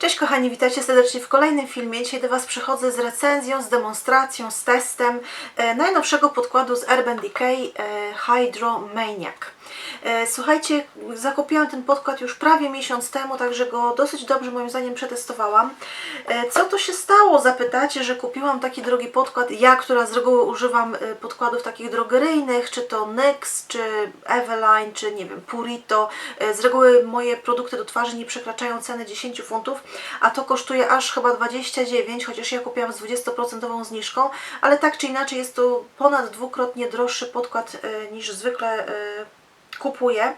Cześć kochani, witajcie serdecznie w kolejnym filmie. Dzisiaj do Was przychodzę z recenzją, z demonstracją, z testem e, najnowszego podkładu z Urban Decay Hydro Maniac. E, słuchajcie, zakupiłam ten podkład już prawie miesiąc temu, także go dosyć dobrze moim zdaniem przetestowałam. E, co to się stało? Zapytacie, że kupiłam taki drogi podkład. Ja, która z reguły używam e, podkładów takich drogeryjnych, czy to NYX, czy Eveline, czy nie wiem, Purito. Z reguły moje produkty do twarzy nie przekraczają ceny 10 funtów, a to kosztuje aż chyba 29, chociaż ja kupiłam z 20% zniżką, ale tak czy inaczej jest to ponad dwukrotnie droższy podkład niż zwykle kupuję.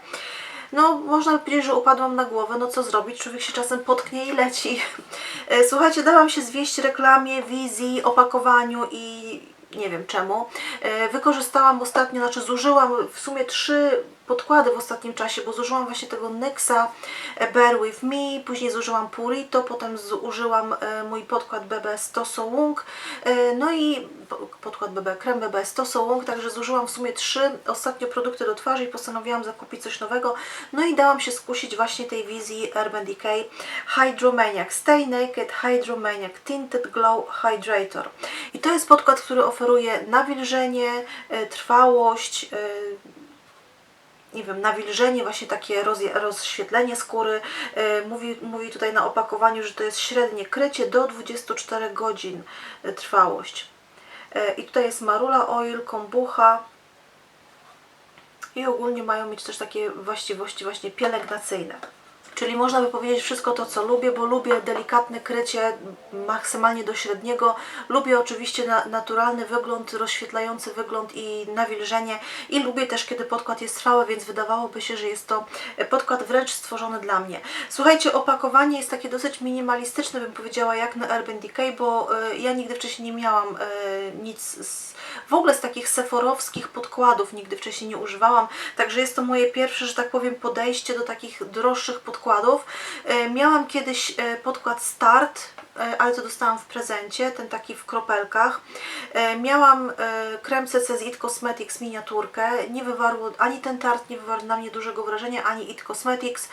No, można powiedzieć, że upadłam na głowę. No co zrobić? Człowiek się czasem potknie i leci. E, Słuchajcie, dałam się zwieść reklamie, wizji, opakowaniu i nie wiem czemu. E, Wykorzystałam ostatnio, znaczy zużyłam w sumie trzy podkłady w ostatnim czasie, bo zużyłam właśnie tego NYXa e, Bear With Me, później zużyłam Purito, potem zużyłam e, mój podkład BB 100 Sołung, e, no i po- podkład BB, krem BB 100 Sołung, także zużyłam w sumie trzy ostatnio produkty do twarzy i postanowiłam zakupić coś nowego, no i dałam się skusić właśnie tej wizji Urban Decay Hydromaniac Stay Naked Hydromaniac Tinted Glow Hydrator. I to jest podkład, który oferuje nawilżenie, trwałość, nie wiem, nawilżenie, właśnie takie roz, rozświetlenie skóry. E, Mówi, mówi tutaj na opakowaniu, że to jest średnie krycie do 24 godzin e, trwałość. E, I tutaj jest marula oil, kombucha i ogólnie mają mieć też takie właściwości właśnie pielęgnacyjne. Czyli można by powiedzieć wszystko to, co lubię, bo lubię delikatne krycie maksymalnie do średniego. Lubię oczywiście na, naturalny wygląd, rozświetlający wygląd i nawilżenie. I lubię też, kiedy podkład jest trwały, więc wydawałoby się, że jest to podkład wręcz stworzony dla mnie. Słuchajcie, opakowanie jest takie dosyć minimalistyczne, bym powiedziała, jak na Urban Decay, bo y, ja nigdy wcześniej nie miałam y, nic z, w ogóle z takich seforowskich podkładów, nigdy wcześniej nie używałam. Także jest to moje pierwsze, że tak powiem, podejście do takich droższych podkładów. E, Miałam kiedyś e, podkład Start, e, ale to dostałam w prezencie, ten taki w kropelkach. Miałam krem CC It Cosmetics miniaturkę. Nie wywarło, ani ten tart nie wywarł na mnie dużego wrażenia, ani It Cosmetics.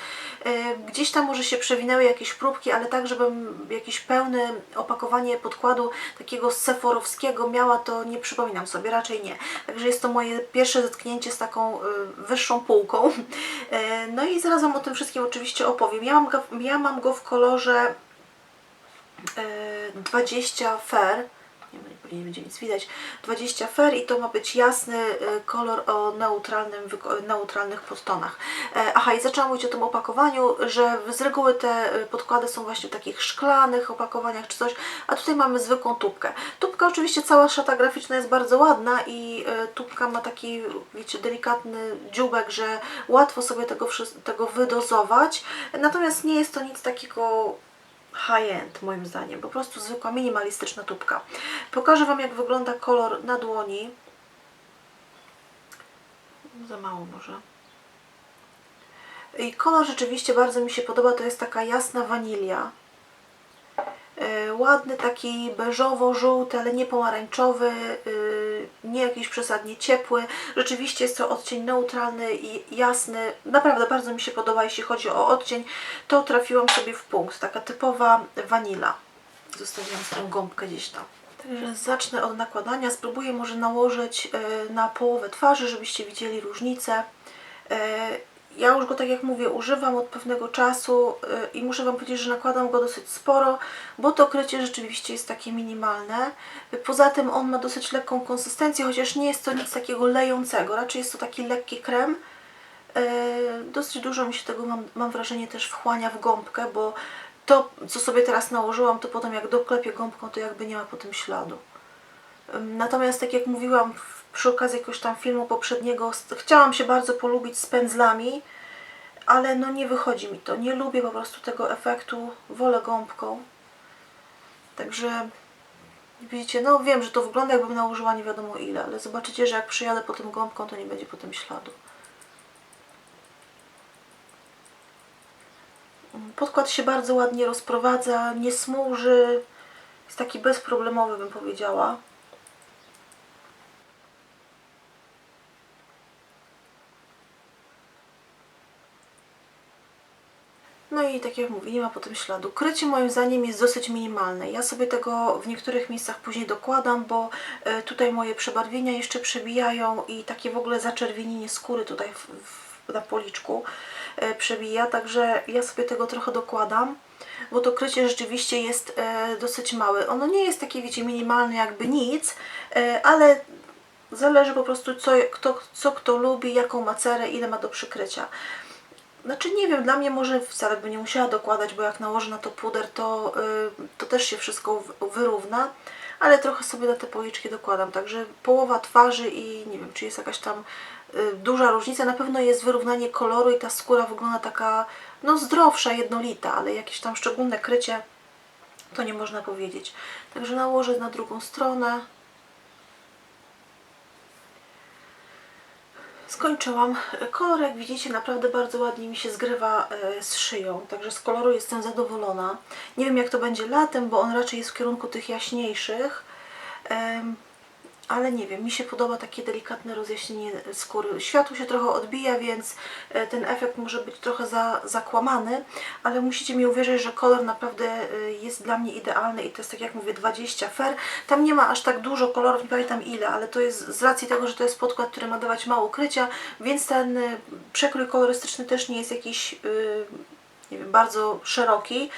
Gdzieś tam może się przewinęły jakieś próbki, ale tak, żebym jakieś pełne opakowanie podkładu takiego seforowskiego miała, to nie przypominam sobie, raczej nie. Także jest to moje pierwsze zetknięcie z taką y, wyższą półką. E, No i zaraz Wam o tym wszystkim oczywiście opowiem. Ja mam go, ja mam go w kolorze e, 20 fair. Nie, będzie nic widać. 20 fair i to ma być jasny e, kolor o neutralnym, neutralnych podtonach. E, Aha, i zaczęłam mówić o tym opakowaniu, że z reguły te e, podkłady są właśnie w takich szklanych opakowaniach czy coś, a tutaj mamy zwykłą tubkę. Tubka oczywiście cała szata graficzna jest bardzo ładna i tubka ma taki, wiecie, delikatny dziubek, że łatwo sobie tego, tego wydozować, natomiast nie jest to nic takiego high-end moim zdaniem, po prostu zwykła minimalistyczna tubka. Pokażę Wam jak wygląda kolor na dłoni. Za mało może. I kolor rzeczywiście bardzo mi się podoba, to jest taka jasna wanilia. E, Ładny, taki beżowo-żółty, ale nie pomarańczowy, y, nie jakiś przesadnie ciepły. Rzeczywiście jest to odcień neutralny i jasny. Naprawdę bardzo mi się podoba, jeśli chodzi o odcień. To trafiłam sobie w punkt. Taka typowa wanila. Zostawiłam swoją gąbkę gdzieś tam. Zacznę od nakładania. Spróbuję może nałożyć y, na połowę twarzy, żebyście widzieli różnicę. Y, ja już go, tak jak mówię, używam od pewnego czasu y, i muszę Wam powiedzieć, że nakładam go dosyć sporo, bo to krycie rzeczywiście jest takie minimalne. Poza tym on ma dosyć lekką konsystencję, chociaż nie jest to nic takiego lejącego, raczej jest to taki lekki krem. Dosyć dużo mi się tego, mam, mam wrażenie, też wchłania w gąbkę, bo to, co sobie teraz nałożyłam, to potem jak doklepię gąbką, to jakby nie ma po tym śladu. Natomiast tak jak mówiłam przy okazji jakiegoś tam filmu poprzedniego, chciałam się bardzo polubić z pędzlami, ale no nie wychodzi mi to. Nie lubię po prostu tego efektu, wolę gąbką. Także widzicie, no wiem, że to wygląda jakbym nałożyła nie wiadomo ile, ale zobaczycie, że jak przyjadę po tym gąbką, to nie będzie po tym śladu. Podkład się bardzo ładnie rozprowadza, nie smuży, jest taki bezproblemowy bym powiedziała. No i tak jak mówię, nie ma potem śladu. Krycie moim zdaniem jest dosyć minimalne. Ja sobie tego w niektórych miejscach później dokładam, bo e, tutaj moje przebarwienia jeszcze przebijają i takie w ogóle zaczerwienienie skóry tutaj w, w, na policzku przebija, także ja sobie tego trochę dokładam bo to krycie rzeczywiście jest e, dosyć małe. Ono nie jest takie, wiecie, minimalne jakby nic, e, ale zależy po prostu co kto, co kto lubi, jaką ma cerę, ile ma do przykrycia. Znaczy nie wiem, dla mnie może wcale by nie musiała dokładać, bo jak nałożę na to puder, to, to też się wszystko wyrówna, ale trochę sobie na te policzki dokładam, także połowa twarzy i nie wiem, czy jest jakaś tam duża różnica, na pewno jest wyrównanie koloru i ta skóra wygląda taka, no zdrowsza, jednolita, ale jakieś tam szczególne krycie to nie można powiedzieć. Także nałożę na drugą stronę. Skończyłam. Kolor, jak widzicie, naprawdę bardzo ładnie mi się zgrywa e, z szyją, także z koloru jestem zadowolona. Nie wiem, jak to będzie latem, bo on raczej jest w kierunku tych jaśniejszych, ale nie wiem, mi się podoba takie delikatne rozjaśnienie skóry. Światło się trochę odbija, więc e, ten efekt może być trochę za, zakłamany, ale musicie mi uwierzyć, że kolor naprawdę e, jest dla mnie idealny i to jest tak jak mówię 20 fer. Tam nie ma aż tak dużo kolorów, nie pamiętam ile, ale to jest z racji tego, że to jest podkład, który ma dawać mało ukrycia, więc ten e, przekrój kolorystyczny też nie jest jakiś y, nie wiem, bardzo szeroki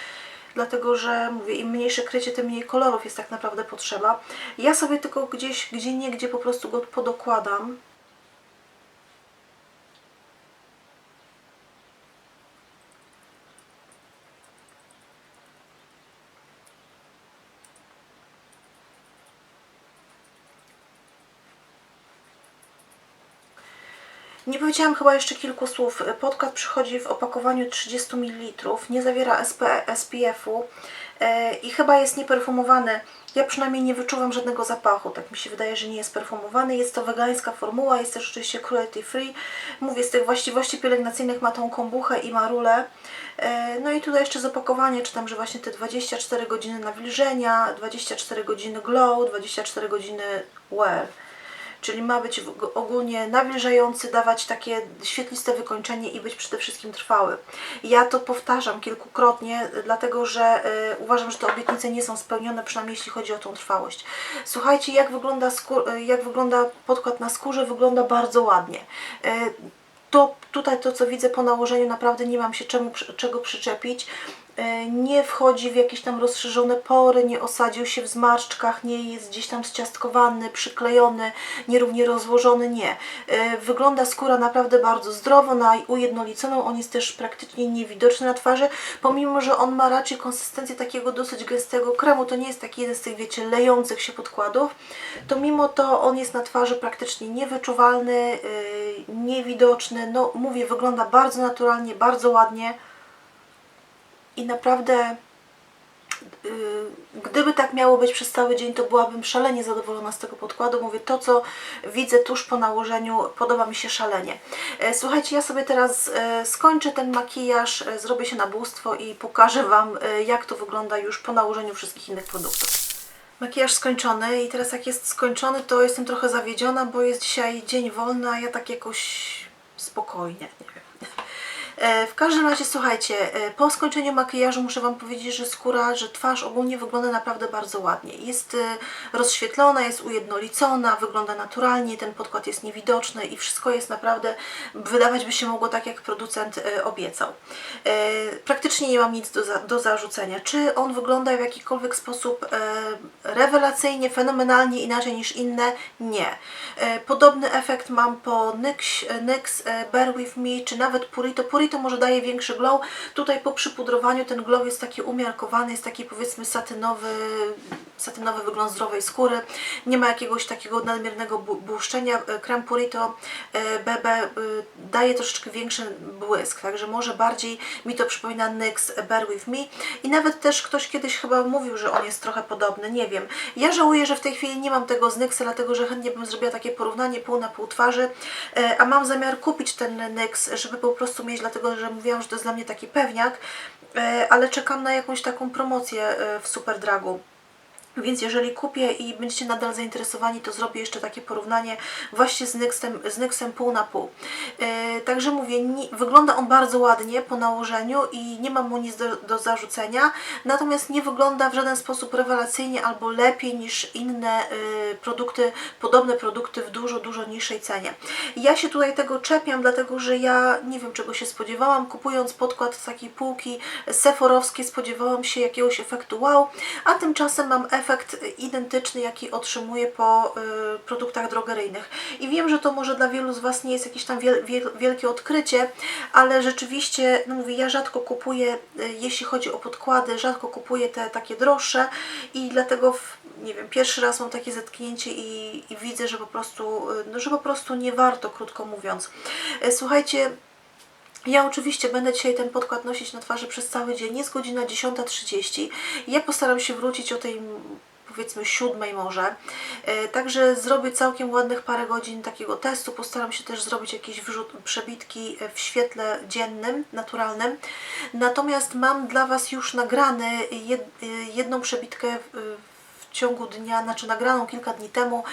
dlatego że mówię, im mniejsze krycie, tym mniej kolorów jest tak naprawdę potrzeba. Ja sobie tylko gdzieś, gdzie nie, gdzie po prostu go podokładam. Nie powiedziałam chyba jeszcze kilku słów. Podkład przychodzi w opakowaniu 30 ml, nie zawiera SP, SPF-u e, i chyba jest nieperfumowany. Ja przynajmniej nie wyczuwam żadnego zapachu, tak mi się wydaje, że nie jest perfumowany. Jest to wegańska formuła, jest też oczywiście cruelty free. Mówię, z tych właściwości pielęgnacyjnych ma tą kombuchę i marulę. E, No i tutaj jeszcze z opakowania czytam, że właśnie te 24 godziny nawilżenia, 24 godziny glow, 24 godziny wear czyli ma być ogólnie nawilżający, dawać takie świetliste wykończenie i być przede wszystkim trwały. Ja to powtarzam kilkukrotnie, dlatego że y, uważam, że te obietnice nie są spełnione, przynajmniej jeśli chodzi o tą trwałość. Słuchajcie, jak wygląda, jak wygląda podkład na skórze, wygląda bardzo ładnie. Y, to tutaj to, co widzę po nałożeniu, naprawdę nie mam się czemu, czego przyczepić. E, Nie wchodzi w jakieś tam rozszerzone pory, nie osadził się w zmarszczkach, nie jest gdzieś tam zciastkowany, przyklejony, nierównie rozłożony, nie. E, Wygląda skóra naprawdę bardzo zdrowo, na ujednoliconą, on jest też praktycznie niewidoczny na twarzy, pomimo, że on ma raczej konsystencję takiego dosyć gęstego kremu, to nie jest taki jeden z tych, wiecie, lejących się podkładów, to mimo to on jest na twarzy praktycznie niewyczuwalny, yy, niewidoczny, no mówię, wygląda bardzo naturalnie, bardzo ładnie i naprawdę yy, gdyby tak miało być przez cały dzień, to byłabym szalenie zadowolona z tego podkładu. Mówię, to co widzę tuż po nałożeniu podoba mi się szalenie. E, Słuchajcie, ja sobie teraz e, skończę ten makijaż, e, zrobię się na bóstwo i pokażę Wam, jak to wygląda już po nałożeniu wszystkich innych produktów. Makijaż skończony i teraz jak jest skończony, to jestem trochę zawiedziona, bo jest dzisiaj dzień wolny, a ja tak jakoś spokojnie, nie wiem. E, W każdym razie słuchajcie, e, po skończeniu makijażu muszę Wam powiedzieć, że skóra, że twarz ogólnie wygląda naprawdę bardzo ładnie. Jest e, rozświetlona, jest ujednolicona, wygląda naturalnie, ten podkład jest niewidoczny i wszystko jest naprawdę, wydawać by się mogło tak, jak producent obiecał. Praktycznie nie mam nic do, za, do zarzucenia. Czy on wygląda w jakikolwiek sposób rewelacyjnie, fenomenalnie inaczej niż inne? Nie. Podobny efekt mam po NYX, NYX Bear With Me, czy nawet Purito. Purito może daje większy glow. Tutaj po przypudrowaniu ten glow jest taki umiarkowany, jest taki powiedzmy satynowy, satynowy wygląd zdrowej skóry. Nie ma jakiegoś takiego nadmiernego błyszczenia. E, Krem Purito e, BB e, daje troszeczkę większy błysk, także może bardziej mi to przypomina NYX Bear With Me. I nawet też ktoś kiedyś chyba mówił, że on jest trochę podobny, nie wiem. Ja żałuję, że w tej chwili nie mam tego z NYXa, dlatego że chętnie bym zrobiła takie porównanie pół na pół twarzy, e, a mam zamiar kupić ten NYX, żeby po prostu mieć, dlatego że mówiłam, że to jest dla mnie taki pewniak, e, ale czekam na jakąś taką promocję e, w Superdragu. Więc jeżeli kupię i będziecie nadal zainteresowani, to zrobię jeszcze takie porównanie właśnie z Nyxem, z Nyxem pół na pół. E, także mówię, nie, wygląda on bardzo ładnie po nałożeniu i nie mam mu nic do, do zarzucenia, natomiast nie wygląda w żaden sposób rewelacyjnie albo lepiej niż inne e, produkty, podobne produkty w dużo, dużo niższej cenie. Ja się tutaj tego czepiam, dlatego że ja nie wiem czego się spodziewałam, kupując podkład z takiej półki seforowskiej spodziewałam się jakiegoś efektu wow, a tymczasem mam efekt identyczny, jaki otrzymuję po y, produktach drogeryjnych. I wiem, że to może dla wielu z Was nie jest jakieś tam wiel, wiel, wielkie odkrycie, ale rzeczywiście, no mówię, ja rzadko kupuję, y, jeśli chodzi o podkłady, rzadko kupuję te takie droższe i dlatego w, nie wiem, pierwszy raz mam takie zetknięcie i, i widzę, że po prostu, y, no, że po prostu nie warto, krótko mówiąc. Słuchajcie, ja oczywiście będę dzisiaj ten podkład nosić na twarzy przez cały dzień. Jest godzina 10.30. Ja postaram się wrócić o tej powiedzmy siódmej może. E, Także zrobię całkiem ładnych parę godzin takiego testu. Postaram się też zrobić jakieś wrzut, przebitki e, w świetle dziennym, naturalnym. Natomiast mam dla Was już nagrany e, jedną przebitkę w, ciągu dnia, znaczy nagraną kilka dni temu,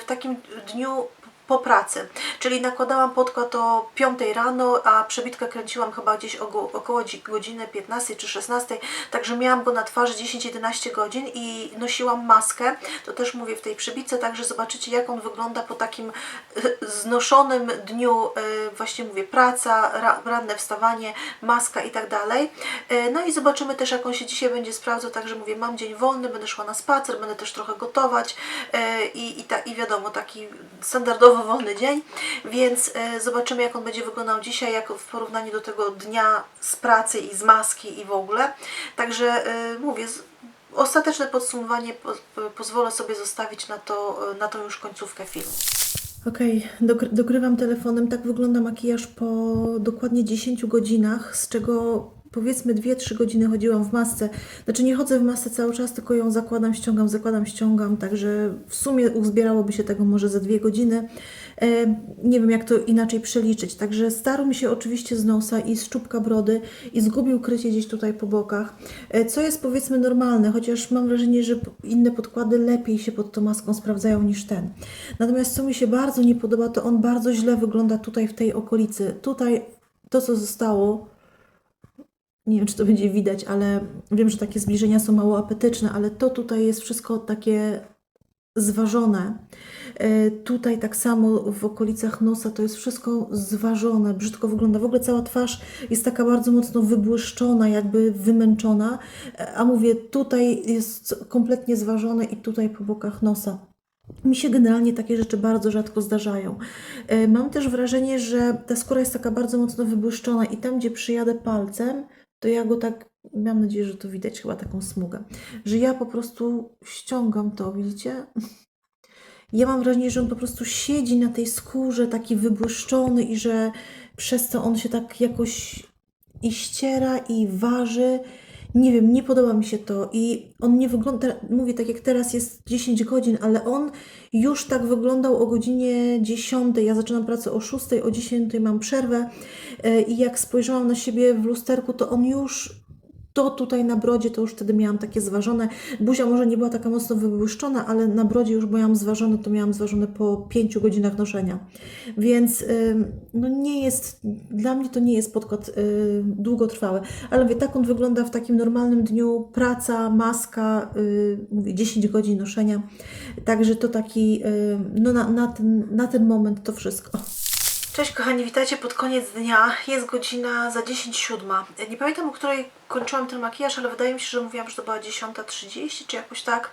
w takim dniu po pracy. Czyli nakładałam podkład o 5 rano, a przebitkę kręciłam chyba gdzieś około dzi- godziny 15 czy 16, także miałam go na twarzy 10-11 godzin i nosiłam maskę. To też mówię w tej przebitce, także zobaczycie jak on wygląda po takim e, znoszonym dniu, e, właśnie mówię praca, ra- ranne wstawanie, maska i tak dalej. E, No i zobaczymy też jak on się dzisiaj będzie sprawdzał, także mówię mam dzień wolny, będę szła na spacer, będę też trochę gotować i, i, ta, i wiadomo taki standardowo wolny dzień, więc e, zobaczymy jak on będzie wyglądał dzisiaj, jak w porównaniu do tego dnia z pracy i z maski i w ogóle. Także e, mówię, ostateczne podsumowanie po, po, pozwolę sobie zostawić na, to, e, na tą już końcówkę filmu. Okej, okay, dogrywam telefonem. Tak wygląda makijaż po dokładnie 10 godzinach, z czego powiedzmy 2-3 godziny chodziłam w masce. Znaczy nie chodzę w masce cały czas, tylko ją zakładam, ściągam, zakładam, ściągam, także w sumie uzbierałoby się tego może za 2 godziny. E, nie wiem jak to inaczej przeliczyć. Także starł mi się oczywiście z nosa i z czubka brody i zgubił krycie gdzieś tutaj po bokach, e, co jest powiedzmy normalne, chociaż mam wrażenie, że inne podkłady lepiej się pod tą maską sprawdzają niż ten. Natomiast co mi się bardzo nie podoba, to on bardzo źle wygląda tutaj w tej okolicy. Tutaj to, co zostało, nie wiem, czy to będzie widać, ale wiem, że takie zbliżenia są mało apetyczne, ale to tutaj jest wszystko takie zważone. E, Tutaj tak samo w okolicach nosa to jest wszystko zważone, brzydko wygląda. W ogóle cała twarz jest taka bardzo mocno wybłyszczona, jakby wymęczona, E, a mówię, tutaj jest kompletnie zważone i tutaj po bokach nosa. Mi się generalnie takie rzeczy bardzo rzadko zdarzają. E, Mam też wrażenie, że ta skóra jest taka bardzo mocno wybłyszczona i tam, gdzie przyjadę palcem, to ja go tak, mam nadzieję, że to widać chyba taką smugę, że ja po prostu ściągam to, widzicie? Ja mam wrażenie, że on po prostu siedzi na tej skórze taki wybłyszczony i że przez to on się tak jakoś i ściera i waży. Nie wiem, nie podoba mi się to i on nie wygląda, mówię tak jak teraz jest 10 godzin, ale on już tak wyglądał o godzinie 10. Ja zaczynam pracę o 6, o 10 mam przerwę e, i jak spojrzałam na siebie w lusterku, to on już to tutaj na brodzie to już wtedy miałam takie zważone. Buzia może nie była taka mocno wybłyszczona, ale na brodzie już miałam zważone, to miałam zważone po 5 godzinach noszenia. Więc no nie jest, dla mnie to nie jest podkład y, długotrwały. Ale mówię, tak on wygląda w takim normalnym dniu. Praca, maska, y, mówię 10 godzin noszenia. Także to taki, no na, na, ten, na ten moment to wszystko. Cześć kochani, witajcie pod koniec dnia. Jest godzina za 10.07. Nie pamiętam, o której kończyłam ten makijaż, ale wydaje mi się, że mówiłam, że to była 10.30 czy jakoś tak.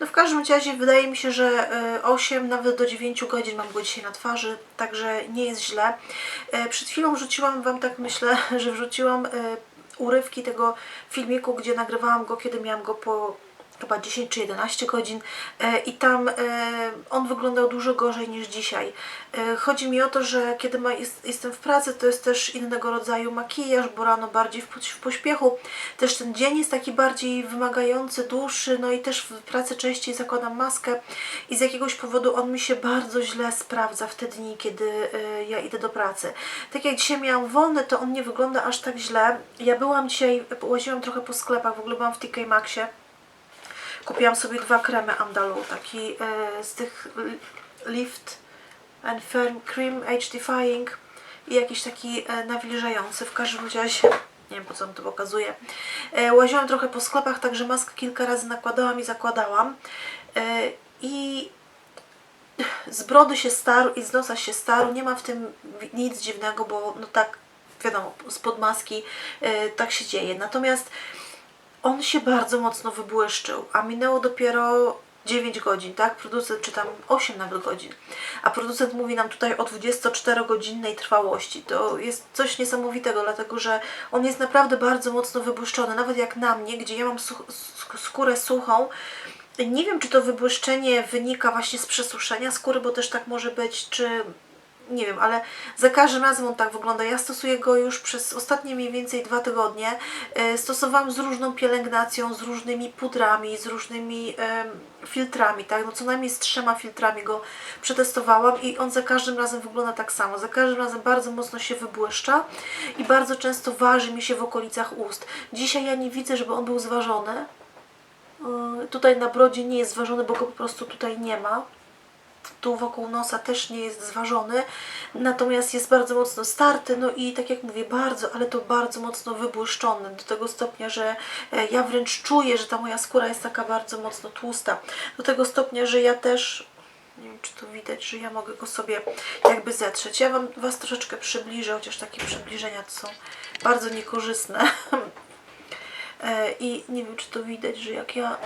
No w każdym razie wydaje mi się, że y, 8, nawet do 9 godzin mam go dzisiaj na twarzy, także nie jest źle. E, Przed chwilą wrzuciłam Wam, tak myślę, że wrzuciłam y, urywki tego filmiku, gdzie nagrywałam go, kiedy miałam go po chyba 10 czy 11 godzin e, i tam e, on wyglądał dużo gorzej niż dzisiaj. E, Chodzi mi o to, że kiedy ma, jest, jestem w pracy, to jest też innego rodzaju makijaż, bo rano bardziej w, w pośpiechu. Też ten dzień jest taki bardziej wymagający, dłuższy, no i też w pracy częściej zakładam maskę i z jakiegoś powodu on mi się bardzo źle sprawdza w te dni, kiedy ja idę do pracy. Tak jak dzisiaj miałam wolne, to on nie wygląda aż tak źle. Ja byłam dzisiaj, łaziłam trochę po sklepach, w ogóle byłam w TK Maxie. Kupiłam sobie dwa kremy Andalu, taki e, z tych li- Lift and Firm Cream Age Defying i jakiś taki e, nawilżający. W każdym razie, nie wiem po co mi to pokazuje. E, łaziłam trochę po sklepach, także maskę kilka razy nakładałam i zakładałam. E, I z brody się starł i z nosa się starł. Nie ma w tym nic dziwnego, bo no tak, wiadomo, spod maski e, tak się dzieje. Natomiast on się bardzo mocno wybłyszczył, a minęło dopiero 9 godzin, tak? Producent, czy tam 8 nawet godzin. A producent mówi nam tutaj o 24-godzinnej trwałości. To jest coś niesamowitego, dlatego że on jest naprawdę bardzo mocno wybłyszczony. Nawet jak na mnie, gdzie ja mam such- sk- skórę suchą, nie wiem, czy to wybłyszczenie wynika właśnie z przesuszenia skóry, bo też tak może być, czy nie wiem, ale za każdym razem on tak wygląda. Ja stosuję go już przez ostatnie mniej więcej dwa tygodnie. E, Stosowałam z różną pielęgnacją, z różnymi pudrami, z różnymi filtrami, tak? No co najmniej z trzema filtrami go przetestowałam i on za każdym razem wygląda tak samo. Za każdym razem bardzo mocno się wybłyszcza i bardzo często waży mi się w okolicach ust. Dzisiaj ja nie widzę, żeby on był zważony. Yy, Tutaj na brodzie nie jest zważony, bo go po prostu tutaj nie ma. Tu wokół nosa też nie jest zważony, natomiast jest bardzo mocno starty, no i tak jak mówię, bardzo, ale to bardzo mocno wybłyszczony, do tego stopnia, że e, ja wręcz czuję, że ta moja skóra jest taka bardzo mocno tłusta. Do tego stopnia, że ja też, nie wiem czy to widać, że ja mogę go sobie jakby zetrzeć. Ja Wam Was troszeczkę przybliżę, chociaż takie przybliżenia są bardzo niekorzystne. E, I nie wiem, czy to widać, że jak ja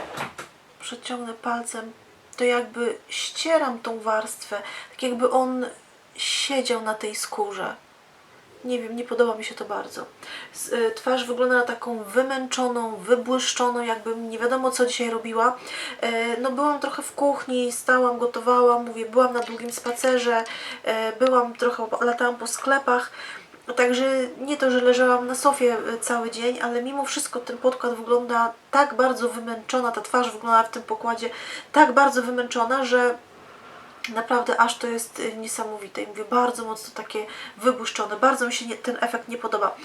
przeciągnę palcem, to jakby ścieram tą warstwę, tak jakby on siedział na tej skórze. Nie wiem, nie podoba mi się to bardzo. Y, Twarz wygląda na taką wymęczoną, wybłyszczoną, jakbym nie wiadomo co dzisiaj robiła. E, No byłam trochę w kuchni, stałam, gotowałam, mówię, byłam na długim spacerze, e, byłam trochę, latałam po sklepach. Także nie to, że leżałam na sofie e, cały dzień, ale mimo wszystko ten podkład wygląda tak bardzo wymęczona, ta twarz wygląda w tym pokładzie tak bardzo wymęczona, że naprawdę aż to jest y, niesamowite. I mówię, bardzo mocno takie wybłyszczone. Bardzo mi się nie, ten efekt nie podoba.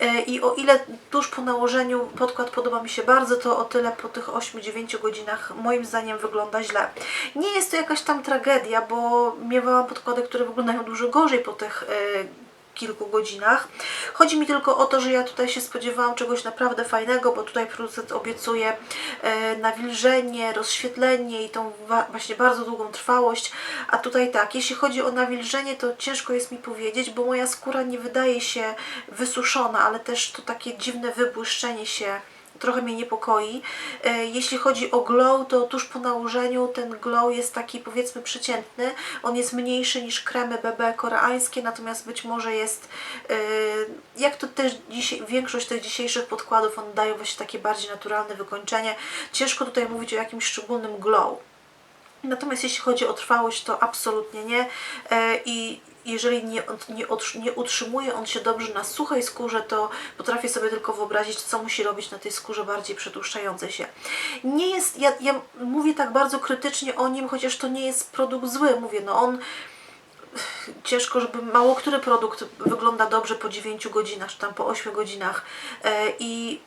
E, I o ile tuż po nałożeniu podkład podoba mi się bardzo, to o tyle po tych 8-9 godzinach moim zdaniem wygląda źle. Nie jest to jakaś tam tragedia, bo miewałam podkłady, które wyglądają dużo gorzej po tych e, kilku godzinach. Chodzi mi tylko o to, że ja tutaj się spodziewałam czegoś naprawdę fajnego, bo tutaj producent obiecuje e, nawilżenie, rozświetlenie i tą właśnie bardzo długą trwałość, a tutaj tak, jeśli chodzi o nawilżenie, to ciężko jest mi powiedzieć, bo moja skóra nie wydaje się wysuszona, ale też to takie dziwne wybłyszczenie się trochę mnie niepokoi. E, Jeśli chodzi o glow, to tuż po nałożeniu ten glow jest taki powiedzmy przeciętny. On jest mniejszy niż kremy BB koreańskie, natomiast być może jest, e, jak to też większość tych dzisiejszych podkładów, one dają właśnie takie bardziej naturalne wykończenie. Ciężko tutaj mówić o jakimś szczególnym glow. Natomiast jeśli chodzi o trwałość, to absolutnie nie. E, I jeżeli nie, nie, nie utrzymuje on się dobrze na suchej skórze, to potrafię sobie tylko wyobrazić, co musi robić na tej skórze bardziej przetłuszczającej się. Nie jest, ja, ja mówię tak bardzo krytycznie o nim, chociaż to nie jest produkt zły. Mówię, no on ciężko, żeby mało który produkt wygląda dobrze po 9 godzinach, czy tam po 8 godzinach. E, I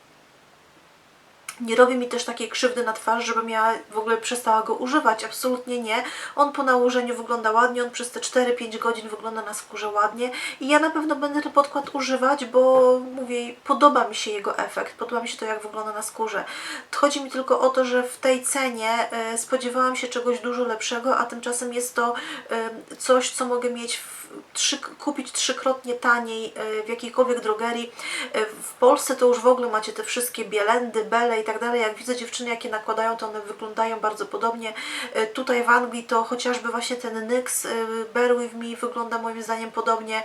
nie robi mi też takiej krzywdy na twarz, żebym ja w ogóle przestała go używać. Absolutnie nie. On po nałożeniu wygląda ładnie, on przez te 4-5 godzin wygląda na skórze ładnie i ja na pewno będę ten podkład używać, bo mówię, podoba mi się jego efekt, podoba mi się to, jak wygląda na skórze. Chodzi mi tylko o to, że w tej cenie e, spodziewałam się czegoś dużo lepszego, a tymczasem jest to e, coś, co mogę mieć w trzy, kupić trzykrotnie taniej e, w jakiejkolwiek drogerii. E, W Polsce to już w ogóle macie te wszystkie bielendy, bele i tak dalej. Jak widzę dziewczyny, jakie nakładają, to one wyglądają bardzo podobnie. E, Tutaj w Anglii to chociażby właśnie ten NYX Bear With Me wygląda moim zdaniem podobnie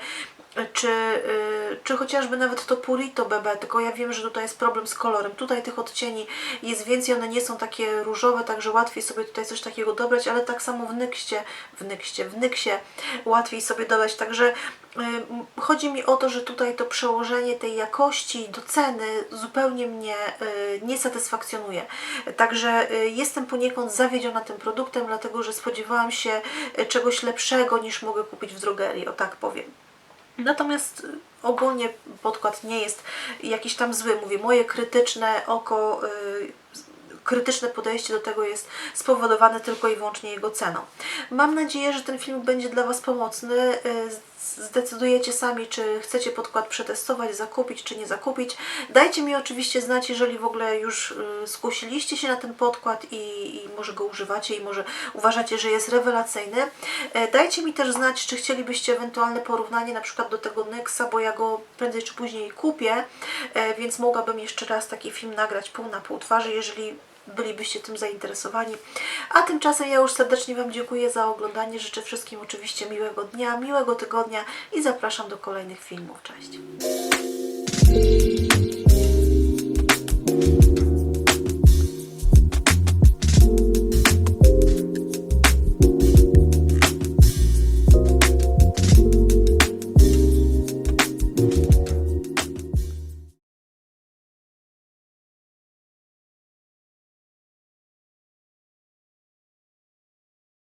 czy, y, czy chociażby nawet to Purito BB, tylko ja wiem, że tutaj jest problem z kolorem. Tutaj tych odcieni jest więcej, one nie są takie różowe, także łatwiej sobie tutaj coś takiego dobrać, ale tak samo w Nykście, w Nykście, w Nyksie łatwiej sobie dobrać, także y, chodzi mi o to, że tutaj to przełożenie tej jakości do ceny zupełnie mnie y, nie satysfakcjonuje. Także jestem poniekąd zawiedziona tym produktem, dlatego że spodziewałam się czegoś lepszego niż mogę kupić w drogerii, o tak powiem. Natomiast ogólnie podkład nie jest jakiś tam zły. Mówię, moje krytyczne oko y, krytyczne podejście do tego jest spowodowane tylko i wyłącznie jego ceną. Mam nadzieję, że ten film będzie dla Was pomocny. Y, Zdecydujecie sami, czy chcecie podkład przetestować, zakupić, czy nie zakupić. Dajcie mi oczywiście znać, jeżeli w ogóle już y, skusiliście się na ten podkład i, i może go używacie i może uważacie, że jest rewelacyjny. E, Dajcie mi też znać, czy chcielibyście ewentualne porównanie na przykład do tego Nyxa, bo ja go prędzej czy później kupię, e, więc mogłabym jeszcze raz taki film nagrać pół na pół twarzy, jeżeli bylibyście tym zainteresowani. A tymczasem ja już serdecznie Wam dziękuję za oglądanie. Życzę wszystkim oczywiście miłego dnia, miłego tygodnia i zapraszam do kolejnych filmów. Cześć!